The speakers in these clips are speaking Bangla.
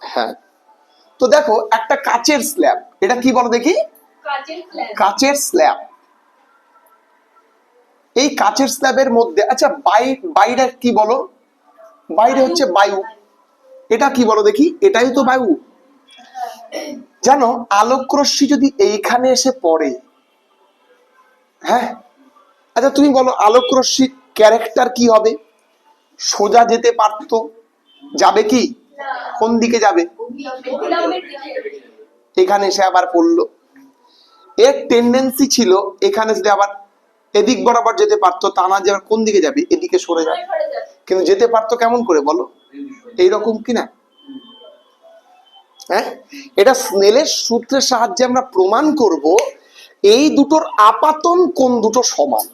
হ্যাঁ। তো দেখো একটা কাচের স্ল্যাব এটা কি বলো দেখি? কাচের স্ল্যাব এই কাচের স্ল্যাবের মধ্যে আচ্ছা বাই- বাইরে কি বলো? বাইরে হচ্ছে বায়ু। এটা কি বলো দেখি? এটাই তো বায়ু। জানো আলোক রশ্মি যদি এইখানে এসে পড়ে হ্যাঁ? আচ্ছা তুমি বলো আলোকরশ্মির ক্যারেক্টার কি হবে? সোজা যেতে পারতো যাবে কি? কোন দিকে যাবে? এখানে এসে আবার পড়ল। এর টেন্ডেন্সি ছিল এখানে যদি আবার এদিক বরাবর যেতে পারতো, তা না যে কোন দিকে যাবে, এদিকে সরে যাবে। কিন্তু যেতে পারতো কেমন করে বলো? এইরকম কিনা হ্যাঁ? এটা স্নেলের সূত্রের সাহায্যে আমরা প্রমাণ করব এই দুটোর আপাতন কোন দুটো সমান।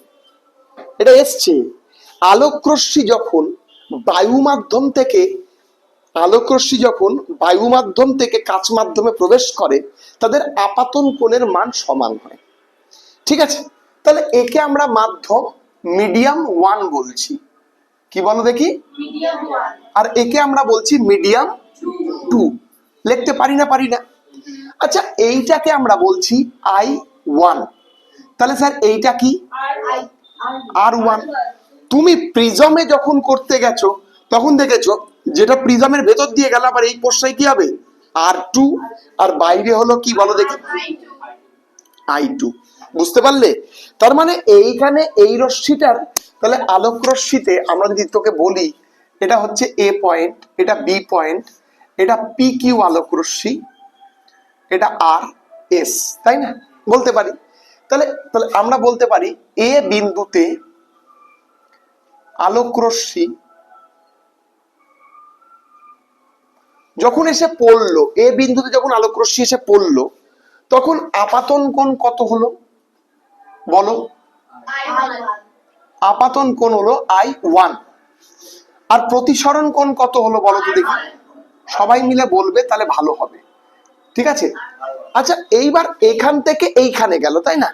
এটা এসছে। আলোকরশ্মি যখন বায়ু মাধ্যম থেকে আলোকরশ্মি যখন বায়ু মাধ্যম থেকে কাচ মাধ্যমে প্রবেশ করে তাদের আপাতন কোণের মান সমান হয়। ঠিক আছে? তাহলে একে আমরা মাধ্যম মিডিয়াম ওয়ান বলছি। কি বলো দেখি? আর একে আমরা বলছি মিডিয়াম টু। লিখতে পারি না পারি না? আচ্ছা এইটাকে আমরা বলছি আই ওয়ান। তাহলে স্যার এইটা কি? R one. তুমি প্রিজমে যখন করতে গেছো তখন দেখেছ যেটা প্রিজমের ভেতর দিয়ে গেল, আবার এই পোস্টায় কি হবে? আর টু আর বাইরে হলো কি বলো দেখি? আই টু বুঝতে পারলে? তার মানে এইখানে এই রশ্মিটার, তাহলে আলোক রশ্মিতে আমরা যদি তোকে বলি, এটা হচ্ছে এ পয়েন্ট এটা বি পয়েন্ট এটা পি কিউ আলোক রশ্মি, এটা আর এস তাই না? বলতে পারি। তাহলে তাহলে আমরা বলতে পারি এ বিন্দুতে আলোক রশ্মি যখন এসে পড়ল, এ বিন্দুতে যখন আলোক রশ্মি এসে পড়ল, তখন আপাতন কোণ কত হলো? বলো। আপাতন কোণ হলো আই ওয়ান আর প্রতিসরণ কোণ কত হলো বলো তো দেখি। সবাই মিলে বলবে, তাহলে ভালো হবে। ঠিক আছে? আচ্ছা এইবার এখান থেকে এইখানে গেল, তাই না?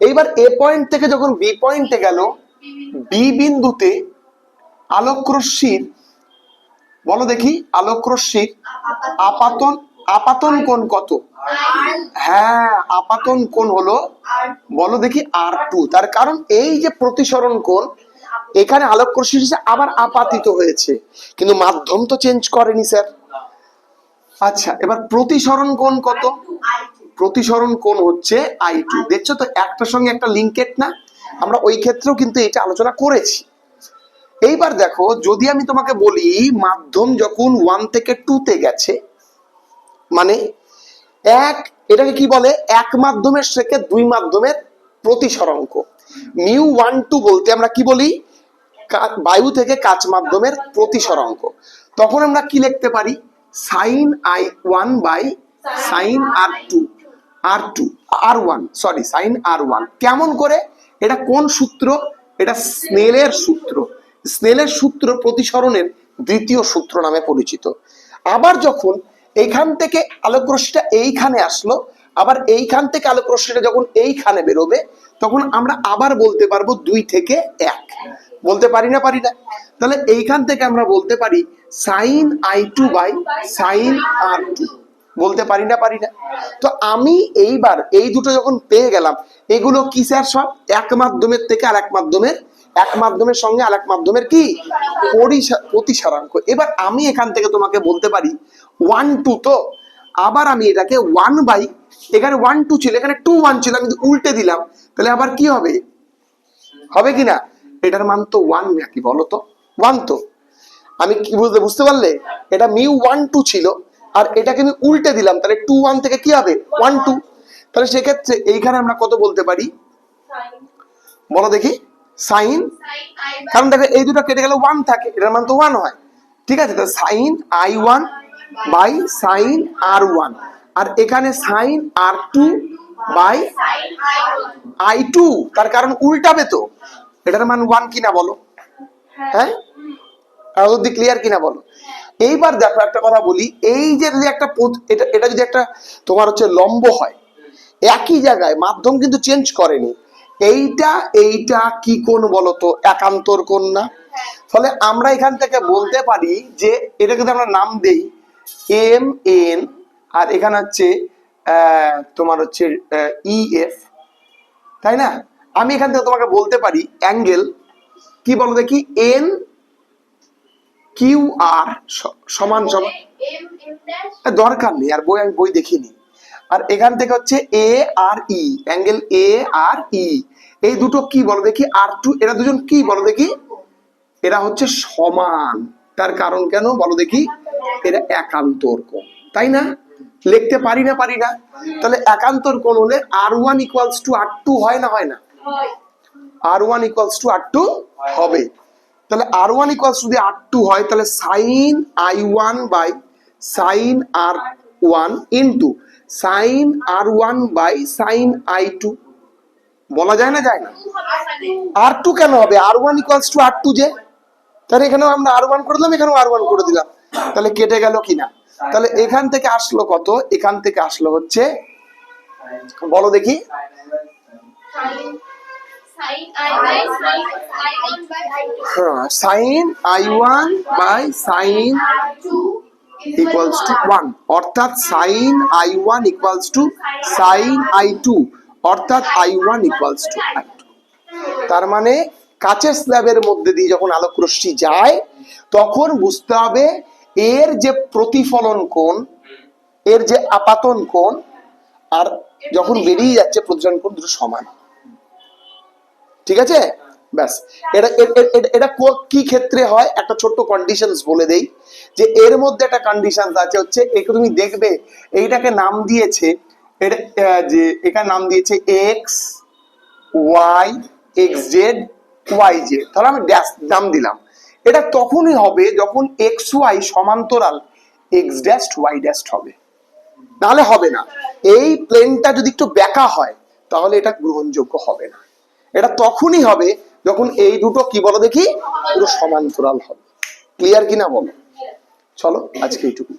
এইবার এ পয়েন্ট থেকে যখন বি পয়েন্টে গেল, বি বিন্দুতে আলোক রশ্মির বলো দেখি, আলোক রশ্মির আপাতন আপাতন কোণ কত? হ্যাঁ আপাতন কোণ হলো, বলো দেখি আর টু তার কারণ এই যে প্রতিসরণ কোণ, এখানে আলোক রশ্মি আবার আপাতিত হয়েছে। কিন্তু মাধ্যম তো চেঞ্জ করেনি, স্যার। আচ্ছা এবার প্রতিসরণ কোণ কত? প্রতিসরণ কোণ হচ্ছে আই টু দেখছ তো, একটার সঙ্গে একটা লিঙ্কেট না? আমরা ওই ক্ষেত্রেও কিন্তু এটা আলোচনা করেছি। এইবার দেখো, যদি আমি তোমাকে বলি, মাধ্যম যখন ওয়ান থেকে টু তে গেছে মানে এক, এটাকে কি বলে? এক মাধ্যমের থেকে দুই মাধ্যমের প্রতিসরাঙ্ক মিউ ওয়ান টু বলতে আমরা কি বলি? বায়ু থেকে কাচ মাধ্যমের প্রতিসরাঙ্ক তখন আমরা কি লিখতে পারি? Sine I one by sine R two R two R one sorry sine R one কেমন করে? এটা কোন সূত্র? এটা স্নেলের সূত্র। স্নেলের সূত্র প্রতিসরণের দ্বিতীয় সূত্র নামে পরিচিত। আবার যখন এইখান থেকে আলোক রশ্মিটা এইখানে আসলো, আবার এইখান থেকে আলোক রশ্মিটা যখন এইখানে বেরোবে, তখন আমরা আবার বলতে পারব দুই থেকে এক। বলতে পারি না পারি না? তাহলে এইখান থেকে আমরা বলতে পারি sine I two by sine R two বলতে পারি না পারি না? তো আমি এইবার এই দুটো যখন পেয়ে গেলাম, এগুলো কি স্যার সব? এক মাধ্যমের থেকে আর এক মাধ্যমের এক মাধ্যমের সঙ্গে আর এক মাধ্যমের কি? প্রতিসারাঙ্ক এবার আমি এখান থেকে তোমাকে বলতে পারি ওয়ান টু তো আবার আমি এটাকে ওয়ান বাই এখানে ওয়ান টু ছিল, এখানে টু ওয়ান ছিল, আমি উল্টে দিলাম, তাহলে আবার কি হবে? হবে কি না? এটার মান তো ওয়ান নাকি বলো তো? ওয়ান তো। আমি কি বুঝতে বুঝতে পারলে? এটা মিউ ওয়ান টু ছিল, আর এটাকে আমি উল্টে দিলাম, তাহলে টু ওয়ান থেকে কি হবে? ওয়ান টু তাহলে সেক্ষেত্রে এইখানে আমরা কত বলতে পারি? বলো দেখি। সাইন। কারণ দেখো, এই দুটো কেটে গেলে ওয়ান থাকে, এটার মান তো ওয়ান হয়। ঠিক আছে, তো sine I one by sine R one আর এখানে sine R two by I two তার কারণ উল্টাবে তো। এটার মান ওয়ান কিনা বলো? হ্যাঁ? অবধি ক্লিয়ার কিনা বলো? এইবার দেখো, একটা কথা বলি, এই যে যদি একটা এটা এটা যদি একটা তোমার হচ্ছে লম্ব হয়, একই জায়গায় মাধ্যম কিন্তু চেঞ্জ করেনি। এইটা এইটা কি কোন বলো তো একান্তর না ফলে আমরা এখান থেকে বলতে পারি যে এটাকে যদি আমরা নাম দেই এম এন আর এখানে হচ্ছে আহ, তোমার হচ্ছে ই এফ তাই না আমি এখান থেকে তোমাকে বলতে পারি অ্যাঙ্গেল কি বলো দেখি এন কিউ আর সমান সমান দরকার নেই আর বই আমি বই দেখিনি আর এখান থেকে হচ্ছে এ আর ই অ্যাঙ্গেল এ আর ই এই দুটো কি বলো দেখি? আর টু এরা দুজন কি বলো দেখি? এরা হচ্ছে সমান। তার কারণ কেন বলো দেখি? এরা একান্তর কোণ। তাই না? লিখতে পারি না পারি না? তাহলে একান্তর কোণ হলে R one equals to R two হয় না হয় না? R one equals to R two হবে। তাহলে আর ওয়ান ইকুয়ালস যদি আর টু হয়, তাহলে sine I one by sine R one into sine R one by sine I two. বলা যায় না যায় না? আর টু কেন হবে? R one equals to R two যে? তাহলে এখানেও আমরা আর ওয়ান করে দিলাম, এখানেও আর ওয়ান করে দিলাম। তাহলে কেটে গেল কিনা? তাহলে এখান থেকে আসলো কত? এখান থেকে আসলো হচ্ছে, বলো দেখি। হ্যাঁ sine I one by sine equals to one অর্থাৎ sine I one equals to sine I two অর্থাৎ I one equals to I two তার মানে কাচের স্ল্যাবের মধ্যে দিয়ে যখন আলোক যায়, তখন বুঝতে হবে এর যে প্রতিফলন কোণ, এর যে আপাতন কোণ, আর যখন বেরিয়ে যাচ্ছে প্রতিফলন কোণ দুটো সমান। ঠিক আছে? ব্যাস। এটা এটা কি ক্ষেত্রে হয়? একটা ছোট্ট কন্ডিশনস বলে দেই, যে এর মধ্যে একটা কন্ডিশনস আছে হচ্ছে একে তুমি দেখবে, এইটাকে নাম দিয়েছে, এটা যে এখানে নাম দিয়েছে X Y X Z Y Z তাহলে আমি ড্যাশ নাম দিলাম। এটা তখনই হবে যখন এক্স ওয়াই সমান্তরাল এক্স ড্যাশ ওয়াই ড্যাশ হবে। নাহলে হবে না। এই প্লেনটা যদি একটু বেঁকা হয়, তাহলে এটা গ্রহণযোগ্য হবে না। এটা তখনই হবে যখন এই দুটো কি বলো দেখি? পুরো সমান্তরাল হবে। ক্লিয়ার কিনা বলো? চলো, আজকে এইটুকু